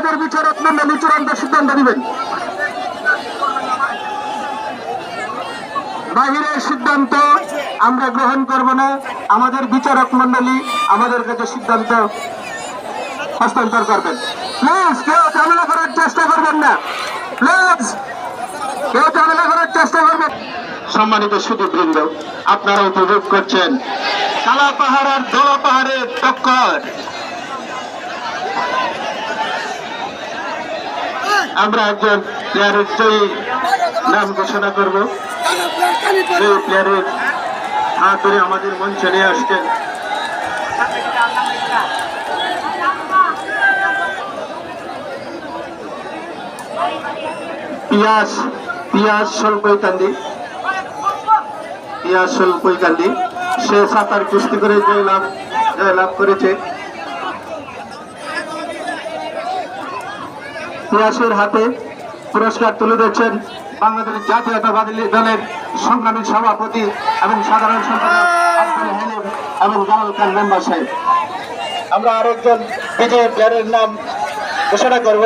বিচারক মন্ডলী চূড়ান্ত সিদ্ধান্ত নেবেন। বাহিরের সিদ্ধান্ত আমরা গ্রহণ করব না। আমাদের বিচারক মন্ডলী আমাদের কাছে সিদ্ধান্ত হস্তান্তর করবেন। প্লিজ কেউ ঝামেলা করার চেষ্টা করবেন না। প্লিজ কেউ ঝামেলা করার চেষ্টা করবেন সম্মানিত সুদীবৃন্দ আপনারা উপভোগ করছেন কালা পাহাড় আর দলা পাহাড়ের টক্কর আমরা একজন প্লেয়ারের জয়ী নাম ঘোষণা করব। এই প্লেয়ারের হাত ধরে আমাদের মঞ্চে নিয়ে আসছেন। পিয়াস পিয়াস সলকৈকান্দি পিয়াস সলকৈকান্দি সে সাঁতার কুস্তি করে জয়লাভ জয়লাভ করেছে। পিয়াসের হাতে পুরস্কার তুলে দিচ্ছেন বাংলাদেশ জাতীয়তাবাদী দলের সংগ্রামী সভাপতি এবং সাধারণ সম্পাদক এবং আমরা আরেকজন বিজয়ী প্লেয়ারের নাম ঘোষণা করব।